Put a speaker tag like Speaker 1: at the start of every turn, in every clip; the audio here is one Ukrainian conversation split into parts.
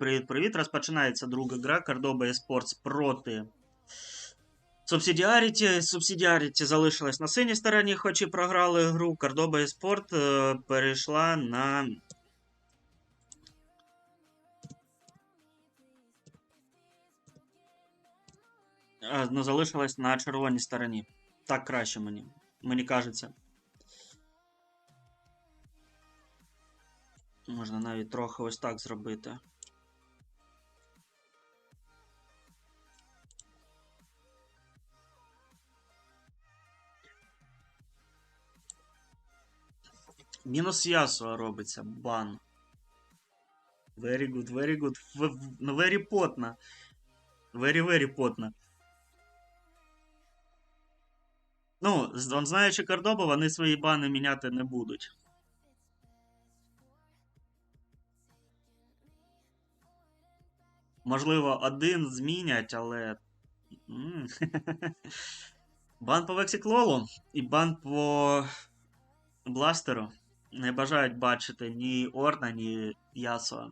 Speaker 1: привіт-привіт. Розпочинається друга гра Кордоба Esports проти Subsidiarity. Subsidiarity залишилась на синій стороні, хоч і програли гру. Кордоба Esports е, перейшла на. Ну, залишилась на червоній стороні. Так краще мені. Мені кажеться. Можна навіть трохи ось так зробити. Мінус Ясуа робиться. Бан. Very good, very good. Ну, very потно. Very, very потно. Ну, знаючи Кордобу, вони свої бани міняти не будуть. Можливо, один змінять, але. Бан по Вексіклолу і бан по Бластеру не бажають бачити ні Орна, ні Ясуа.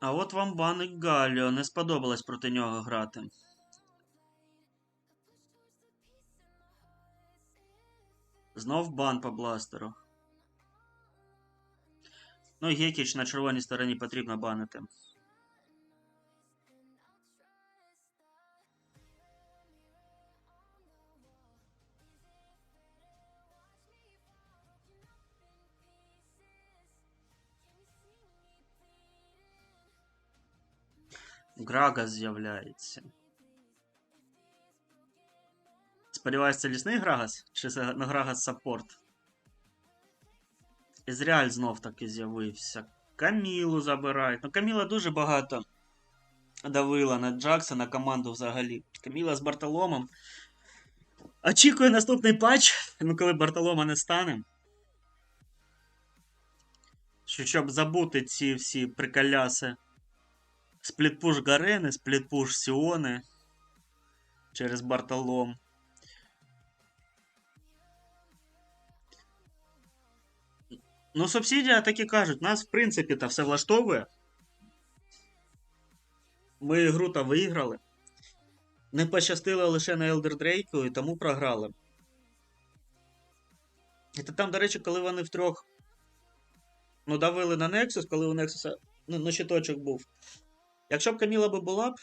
Speaker 1: А от вам бан і Галіо. Не сподобалось проти нього грати. Знов бан по бластеру. Ну, Гекіч на червоній стороні потрібно банити. Грагас з'являється. Сподіваюсь, це лісний Грагас? Чи це Грагас саппорт? Ізріаль знов таки з'явився. Камілу забирають. Ну, Каміла дуже багато давила на Джакса, на команду взагалі. Каміла з Бартоломом. Очікує наступний патч, ну коли Бартолома не стане. Що, щоб забути ці всі приколяси. Сплітпуш Гарени, сплітпуш Сіони через Бартолом. Ну, субсидія так і кажуть, нас, в принципі, та все влаштовує. Ми гру та виграли. Не пощастило лише на Елдер Дрейку і тому програли. І там, до речі, коли вони втрьох ну, давили на Nexus, коли у Nexus ну, ну, щиточок був. Якщо б Каміла би була б,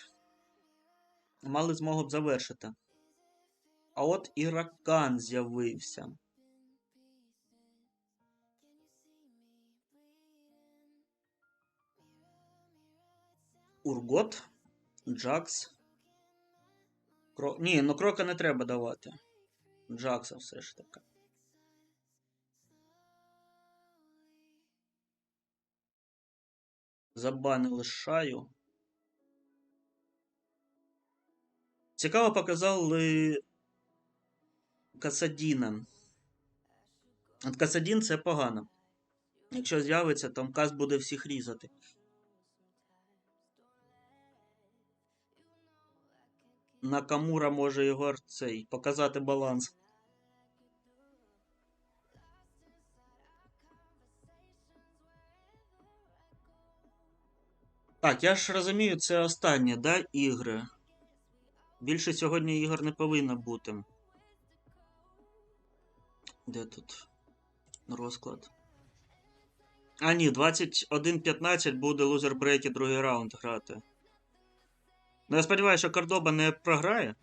Speaker 1: мали змогу б завершити. А от і Ракан з'явився. Ургот, Джакс. Кро... Ні, ну крока не треба давати. Джакса все ж таки. Забанили шаю. Цікаво показали Касадіна. От Касадін це погано. Якщо з'явиться, то Кас буде всіх різати. Накамура може Ігор цей показати баланс. Так, я ж розумію, це останнє, да, ігри. Більше сьогодні ігор не повинно бути. Де тут розклад? А, ні, 21.15 буде лузер брейки другий раунд грати. Ну, я сподіваюся, що Кордоба не програє.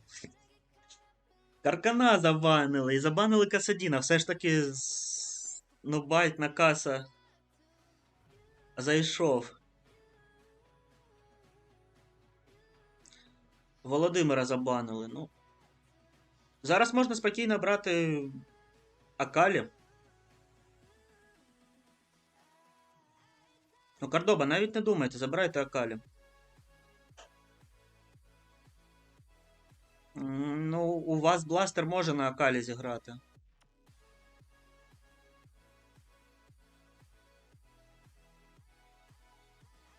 Speaker 1: Каркана забанили і забанили Касадіна. Все ж таки. з- Ну, на каса. Зайшов. Володимира забанили. Ну. Зараз можна спокійно брати Акалі. Ну, Кордоба, навіть не думайте, забирайте Акалі. Ну, у вас бластер може на Акалі зіграти.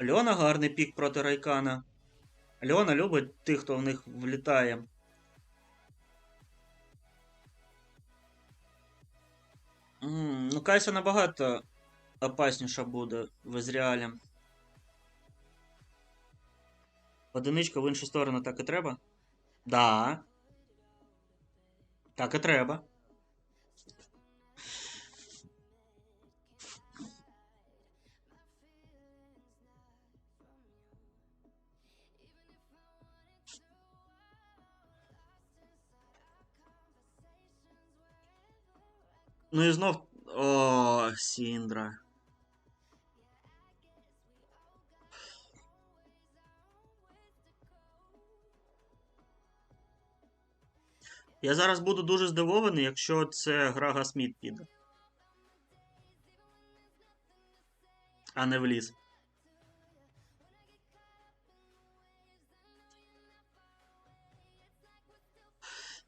Speaker 1: Льона гарний пік проти Райкана. Леона любить тих, хто в них влітає. М -м, ну, Кайса набагато опасніша буде в Ізріалі. Одиничка в іншу сторону так і треба? Да. Так і треба. Ну і знов. О, Сіндра. Я зараз буду дуже здивований, якщо це Грага Сміт піде. А не в ліс.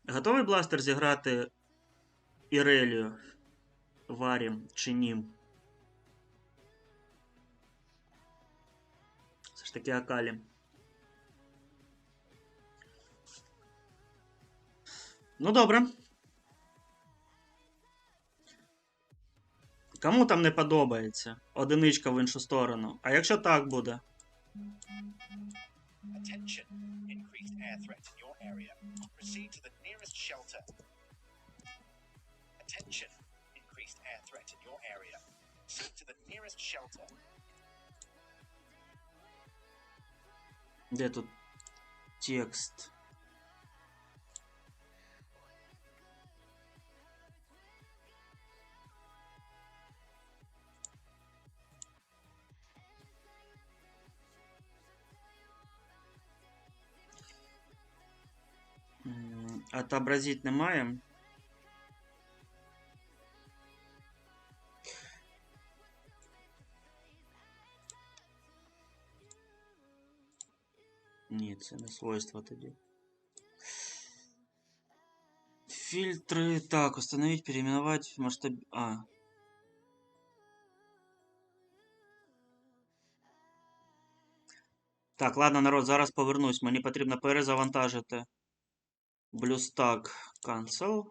Speaker 1: Готовий бластер зіграти Ірелію? Варім чи нім? Все ж таки Акалі. Ну, добре. Кому там не подобається? Одиничка в іншу сторону. А якщо так буде?
Speaker 2: Attention! Increased air threat in your area. Proceed to the nearest shelter. To the nearest shelter.
Speaker 1: Де тут текст? Отобразить немає. Це не свойства тоді. Фильтры. Так, установить, переименовать, масштаб... А. Так, ладно, народ, зараз повернусь. Мені потрібно перезавантажити. Блюстак Cancel.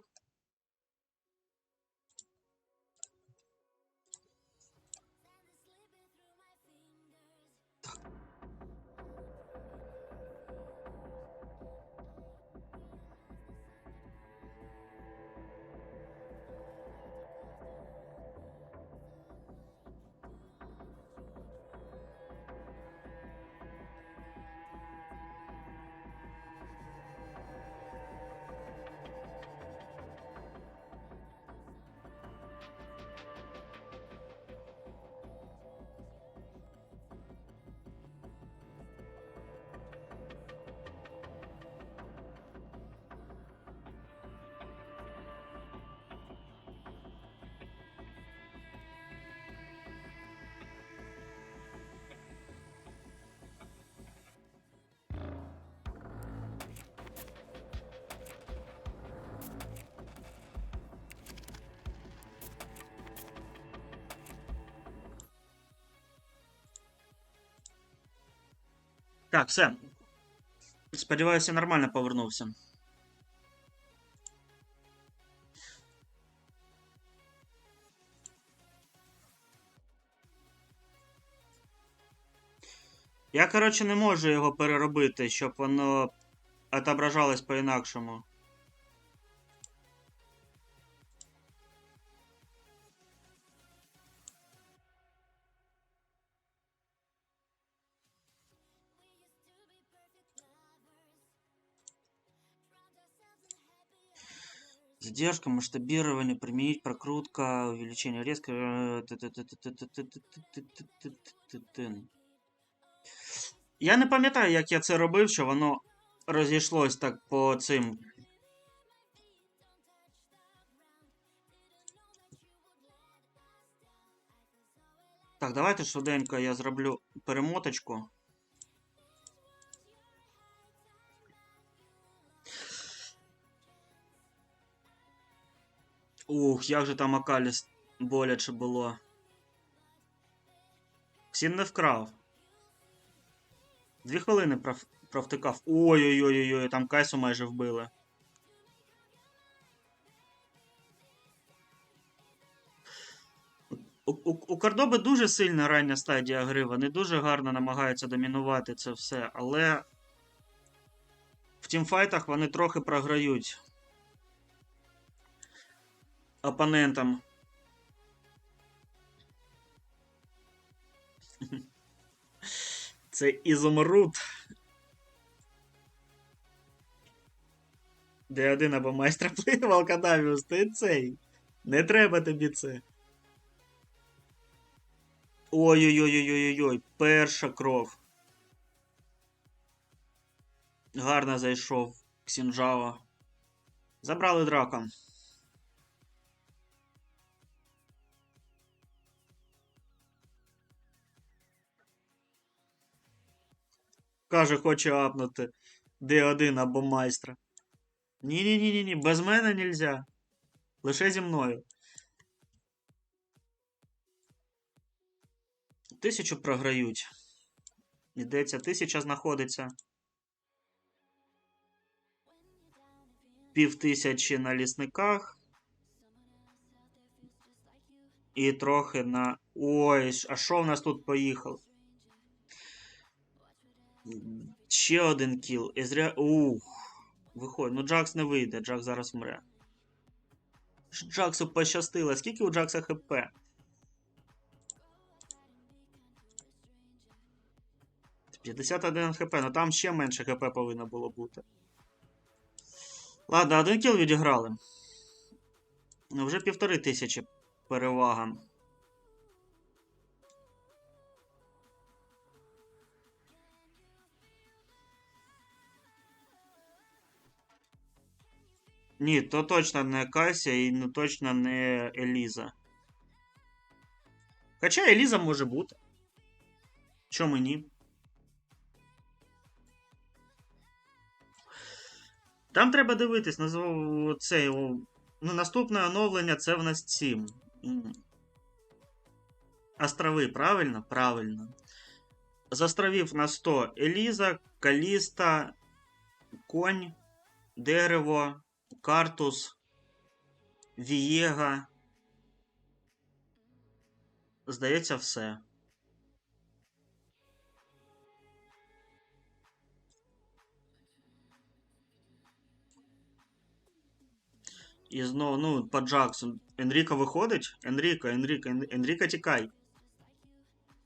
Speaker 1: Так, все. Сподіваюся, нормально повернувся. Я, коротше, не можу його переробити, щоб воно отображалось по-інакшому. задержка, масштабирование, применить, прокрутка, увеличение резко. Я не пам'ятаю, як я це робив, що воно розійшлось так по цим. Так, давайте швиденько я зроблю перемоточку. Ух, як же там Акаліс боляче було. Ксін не вкрав. Дві хвилини пров... провтикав. Ой-ой-ой, там Кайсу майже вбили. У, у, у Кордоби дуже сильна рання стадія гри, вони дуже гарно намагаються домінувати це все, але в тімфайтах вони трохи програють опонентам. Це ізумруд. Де один або майстра плин Волкадавіус, ти цей. Не треба тобі це. Ой-ой-ой-ой-ой-ой, перша кров. Гарно зайшов Ксінджао. Забрали драка. Каже, хоче апнути Д1 або майстра. Ні-ні-ні, ні, без мене нельзя. Лише зі мною. Тисячу програють. Йдеться, тисяча знаходиться. Пів тисячі на лісниках. І трохи на. Ой, а що в нас тут поїхав? Ще один кіл. Ізря... Ух. Виходь. Ну Джакс не вийде, Джакс зараз мре. Джаксу пощастило. Скільки у Джакса ХП? — 51 хп, ну там ще менше хп повинно було бути. Ладно, один кіл відіграли. Ну, вже півтори тисячі перевага. Ні, то точно не Кася і ну, точно не Еліза. Хоча Еліза може бути. Чому ні? Там треба дивитись, назву цей. о, Ну, наступне оновлення це в нас ці. м, Острови, правильно? Правильно. З островів на 100 Еліза, Каліста, Конь, Дерево, Картус, Вієга. Здається, все. І знову, ну, по Джаксу. Енріко виходить? Енріко, Енріко, Ен- Енріко тікай.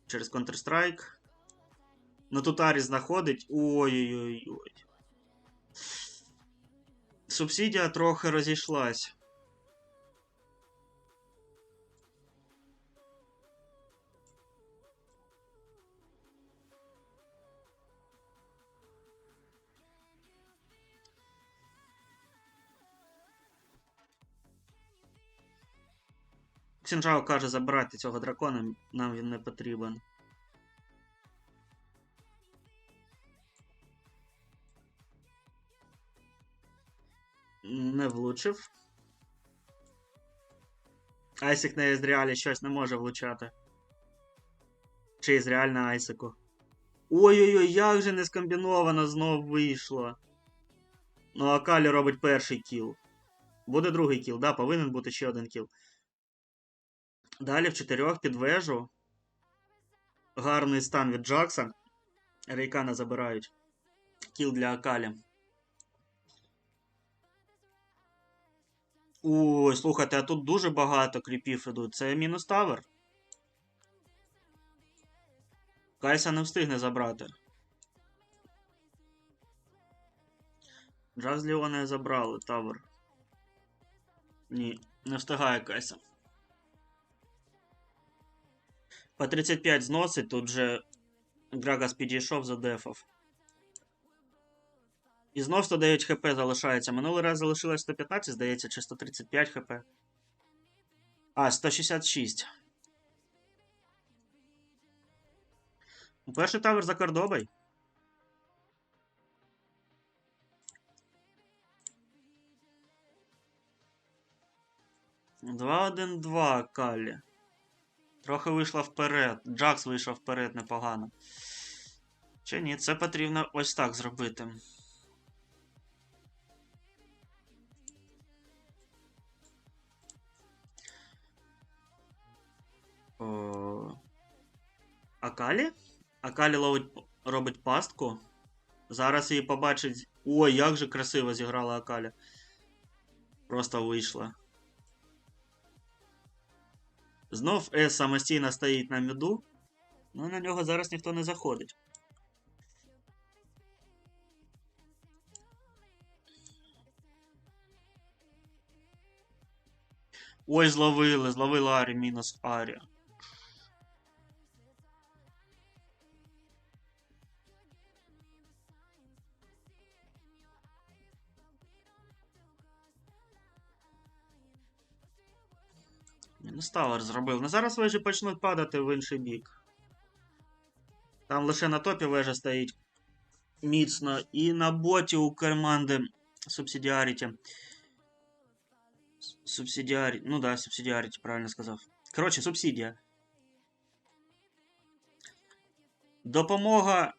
Speaker 1: Через Counter-Strike. Ну тут Арі знаходить. Ой-ой-ой. Субсидія трохи розійшлась. Ксінжао каже забирати цього дракона, нам він не потрібен. Влучив. Айсик на Езріалі щось не може влучати. Чи Езріаль на Айсику. Ой-ой-ой, як же не скомбіновано знов вийшло. Ну, а Калі робить перший кіл. Буде другий кіл, да, повинен бути ще один кіл. Далі в чотирьох під вежу. Гарний стан від Джакса. Рейкана забирають. Кіл для Акалі. Ой, слухайте, а тут дуже багато кріпів ідуть. Це мінус тавер. Кайса не встигне забрати. Джакс Ліона забрали, тавер. Ні, не встигає Кайса. По 35 зносить, тут же Грагас підійшов, задефав. І знов 109 хп залишається. Минулий раз залишилось 115, здається, чи 135 хп. А, 166. Перший тавер за Кордобой. Два один два Каллі. Трохи вийшла вперед. Джакс вийшов вперед непогано. Чи ні, це потрібно ось так зробити. Акалі? Акалі ловить, робить пастку. Зараз її побачить. Ой, як же красиво зіграла Акалі. Просто вийшла. Знов С самостійно стоїть на міду. Ну на нього зараз ніхто не заходить. Ой, зловили, зловили Арі мінус Арі. Мінус Тавер зробив. Ну зараз вежі почнуть падати в інший бік. Там лише на топі вежа стоїть міцно. І на боті у команди Субсидіаріті. Субсидіарі. Ну да, субсидіаріті, правильно сказав. Коротше, субсидія. Допомога.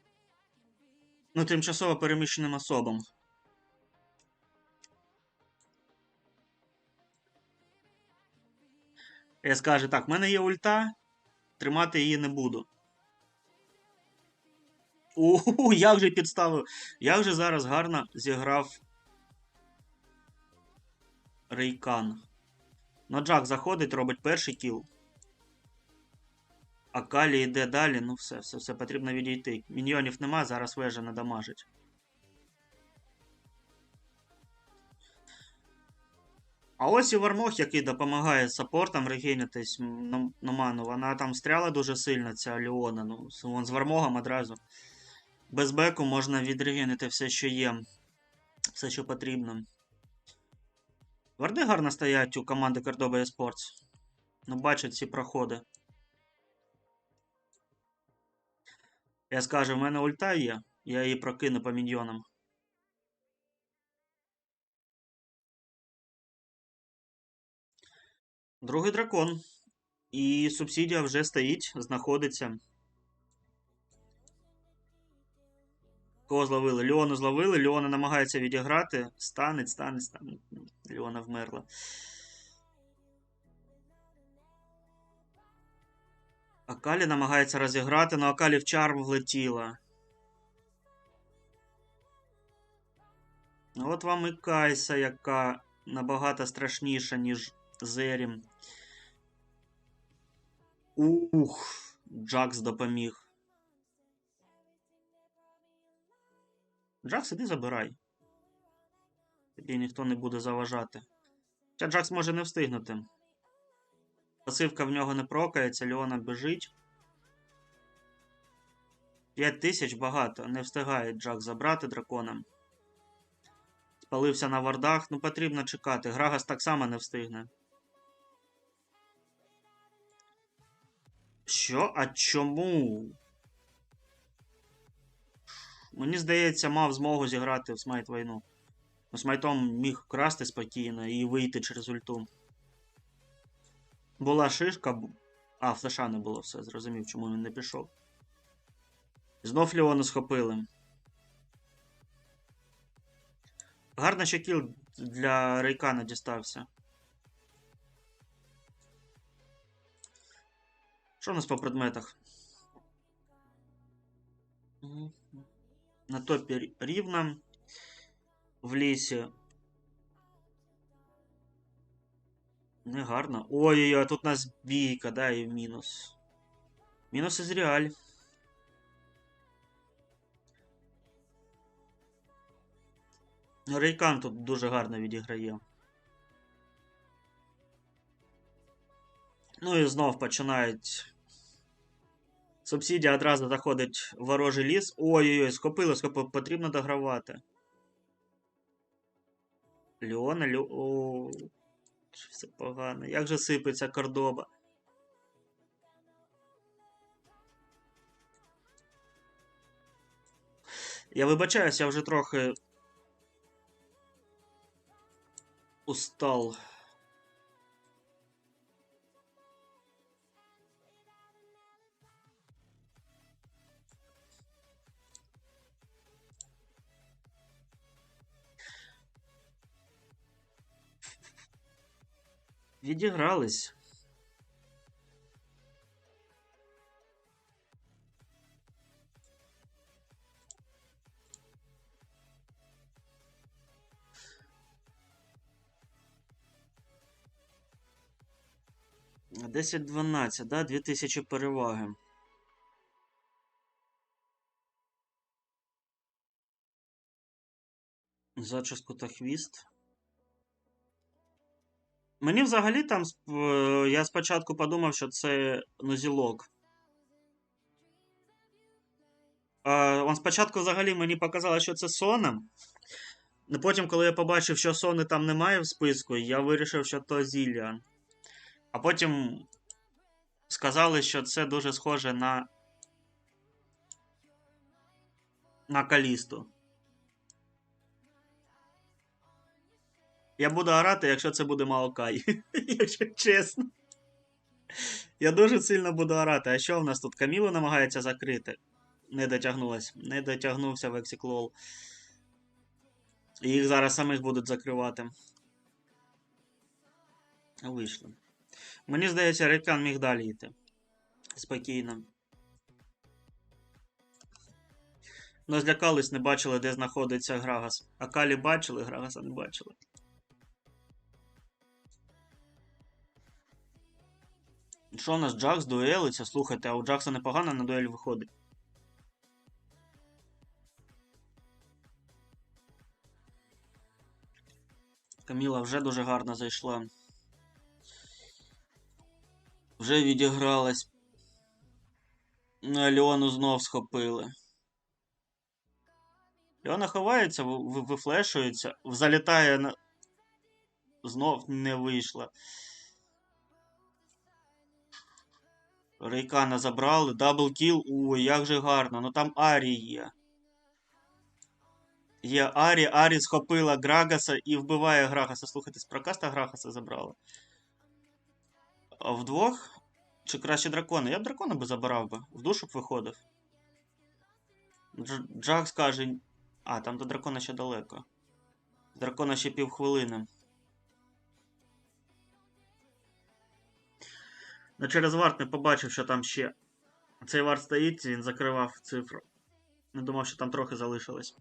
Speaker 1: Ну, тимчасово переміщеним особам. Я скаже, так, в мене є ульта, тримати її не буду. У, як же підставив. Як же зараз гарно зіграв Рейкан. Ну, Джак заходить, робить перший кіл. А Калі йде далі. Ну все, все, все потрібно відійти. Міньйонів нема, зараз вежа надамажить. А ось і Вармох, який допомагає саппортам регенитись на, на ману. Вона там стріла дуже сильно, ця Леона. Ну, вон з Вармогом одразу. Без беку можна відрегенити все, що є. Все, що потрібно. Варди гарно стоять у команди Cordoba Esports. Ну, бачать ці проходи. Я скажу, в мене ульта є. Я її прокину по міньйонам. Другий дракон. І субсидія вже стоїть, знаходиться. Кого зловили? Леону зловили. Леона намагається відіграти. Станеть, станеть, станеть. Леона вмерла. Акалі намагається розіграти, але Акалі в чарм влетіла. Ну, От вам і Кайса, яка набагато страшніша, ніж Зерім. Ух, Джакс допоміг. Джакс, іди забирай. Тобі ніхто не буде заважати. Хоча Джакс може не встигнути. Пасивка в нього не прокається, Леона біжить. 5 тисяч багато. Не встигає Джак забрати дракона. Спалився на вардах. Ну, потрібно чекати. Грагас так само не встигне. Що? А чому? Мені здається, мав змогу зіграти в смайт війну. Ну, смайтом міг красти спокійно і вийти через ульту. Була шишка. А, флеша не було, все, зрозумів, чому він не пішов. Знов Леону схопили. Гарно ще кіл для Рейкана дістався. Що у нас по предметах? Мгм. На топі рі- рівно. В лісі. Негарно. Ой-ой-ой, тут у нас бійка, да, і мінус. Мінус із реаль. Рейкан тут дуже гарно відіграє. Ну і знов починають. Субсидія одразу заходить в ворожий ліс. Ой-ой-ой, схопили, схопили, потрібно догравати. Леона, Лео. О, все погано. Як же сипеться кордоба? Я вибачаюсь, я вже трохи устал. відігрались. Десять дванадцять, да, дві тисячі переваги. Зачіску та хвіст. Мені взагалі там е, я спочатку подумав, що це нозілок. Он спочатку взагалі мені показало, що це соном. Ну, Потім, коли я побачив, що сони там немає в списку, я вирішив, що то Зіліан. А потім сказали, що це дуже схоже на. на Калісту. Я буду орати, якщо це буде Маокай. Якщо чесно. Я дуже сильно буду орати. А що в нас тут? Камілу намагається закрити. Не дотягнулась. Не дотягнувся Вексіклол. Їх зараз самих будуть закривати. Вийшло. Мені здається, Рейкан міг далі йти. Спокійно. Ну, злякались, не бачили, де знаходиться Грагас. А Калі бачили, Грагаса не бачили. Що у нас Джакс дуелиться? Слухайте, а у Джакса непогано на дуель виходить. Каміла вже дуже гарно зайшла. Вже відігралась. Ну, Леону знов схопили. Леона ховається, ви- ви- вифлешується, залітає на. Знов не вийшла. Рейкана забрали. Даблкіл. Ой, як же гарно. Ну там Арі є. Є Арі, Арі схопила Грагаса і вбиває Грагаса. Слухайте, з прокаста Грагаса забрали. А вдвох? Чи краще дракона? Я б дракона би забирав би. В душу б виходив. Дж- Джакс каже. А, там до дракона ще далеко. Дракона ще півхвилини. Ну, через варт не побачив, що там ще. Цей варт стоїть, він закривав цифру. Не думав, що там трохи залишилось.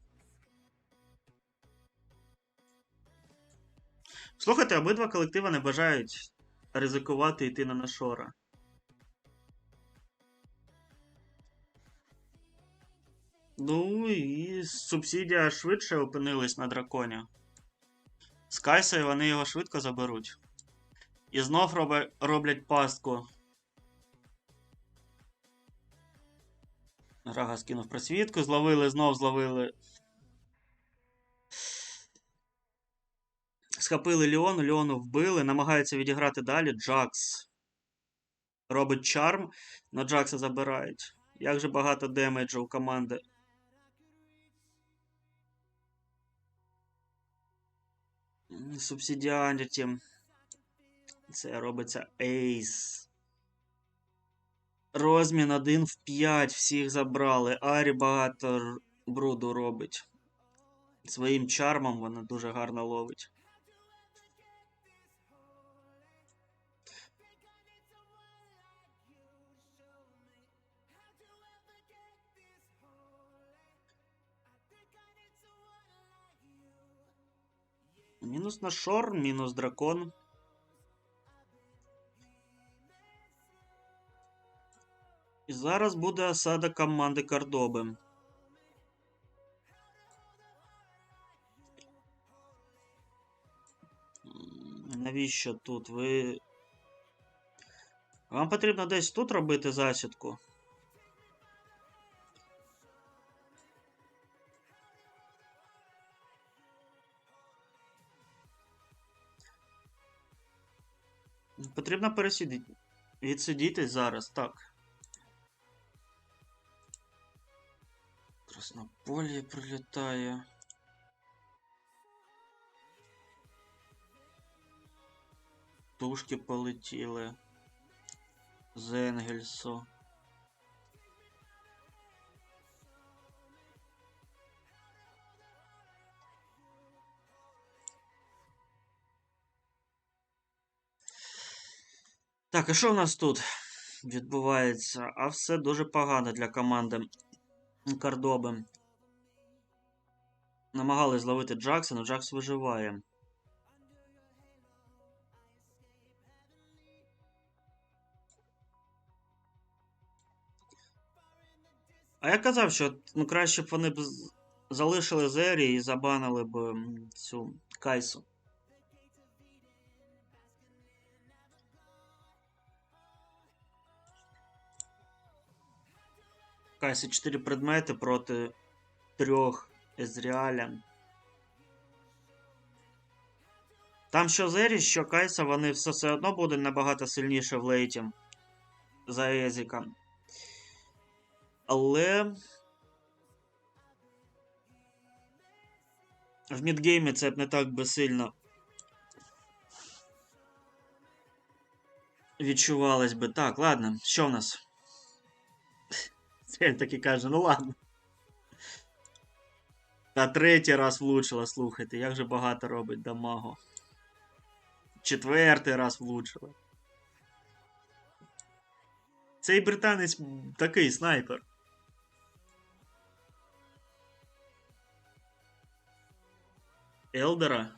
Speaker 1: Слухайте, обидва колективи не бажають ризикувати йти на Нашора. Ну і субсидія швидше опинились на драконі. З Кайсою вони його швидко заберуть. І знов роблять пастку. Рага скинув просвітку, зловили, знов зловили. Схопили Леону, Леону вбили, намагаються відіграти далі. Джакс. Робить чарм, но Джакса забирають. Як же багато демеджу у команди. Субсидіаріті. Це робиться ейс. Розмін 1 в 5. Всіх забрали. Арі багато бруду робить. Своїм чармом вона дуже гарно ловить. Мінус на шор, мінус дракон. І зараз буде осада команди Кордоби. Навіщо тут? Ви. Вам потрібно десь тут робити засідку. Потрібно пересидіти. Відсидітись зараз, так. Краснополі прилітає. Тушки полетіли. З Енгельсу. Так, а що в нас тут відбувається? А все дуже погано для команди Кардоби. Намагались зловити Джакса, Джаксона, Джакс виживає. А я казав, що ну, краще б вони б залишили Зері і забанили б цю Кайсу. Кайсі 4 предмети проти трьох Езріаля. Там що Зері, що Кайса, вони все, все одно будуть набагато сильніше в лейті за Езіка. Але. В мідгеймі це не так би сильно відчувалось би. Так, ладно, що в нас? Це таки каже, ну ладно. Та третій раз влучила, слухайте, як же багато робить дамагу. Четвертий раз влучила. Цей британець такий снайпер. Елдера.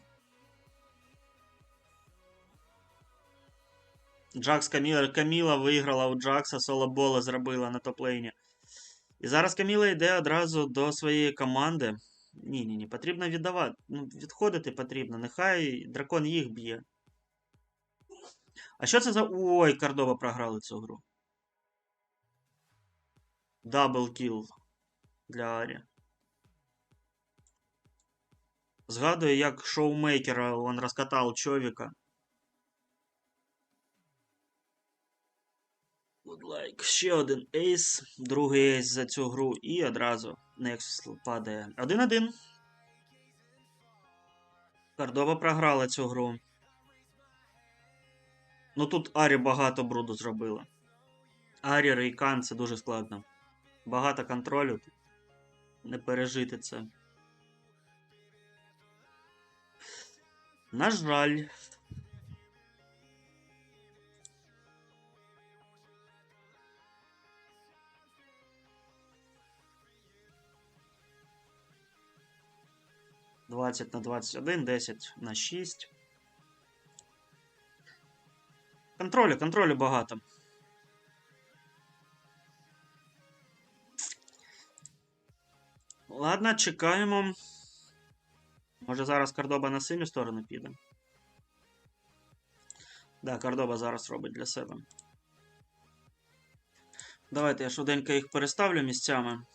Speaker 1: Джакс Каміла. Каміла виграла у Джакса, соло бола зробила на топ-лейні. І зараз Каміла йде одразу до своєї команди. Ні, ні, ні, потрібно віддавати. Ну, відходити потрібно. Нехай дракон їх б'є. А що це за. Ой, Кордова програли цю гру. Дабл кіл для Арі. Згадую, як шоумейкера он розкатав човіка. Like. Ще один ейс, другий ейс за цю гру, і одразу Nexus падає. 1-1. Кордова програла цю гру. Ну тут Арі багато бруду зробила. Арі Рейкан це дуже складно. Багато контролю. Не пережити це. На жаль. Двадцять на двадцять один, десять на шість. Контролю, контролю багато. Ладно, чекаємо. Може зараз Кордоба на синю сторону піде. Да, Кордоба зараз робить для себе. Давайте я швиденько їх переставлю місцями.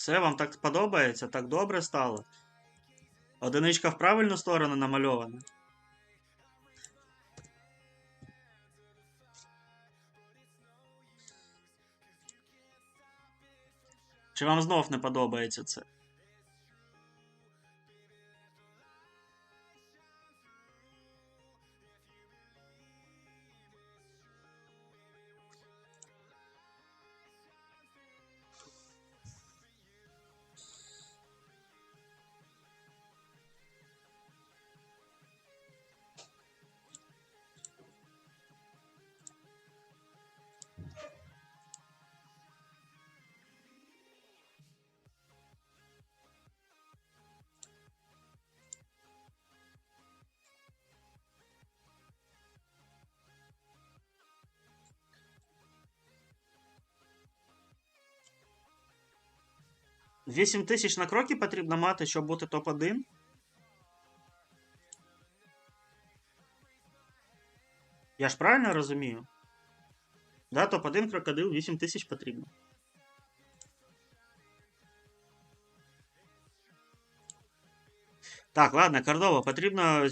Speaker 1: Все, вам так подобається? Так добре стало? Одиничка в правильну сторону намальована. Чи вам знов не подобається це? Вісім тисяч на кроки потрібно мати, щоб бути топ-1. Я ж правильно розумію? Да, топ-1 крокодил 8 тисяч потрібно. Так, ладно, Кордова, потрібно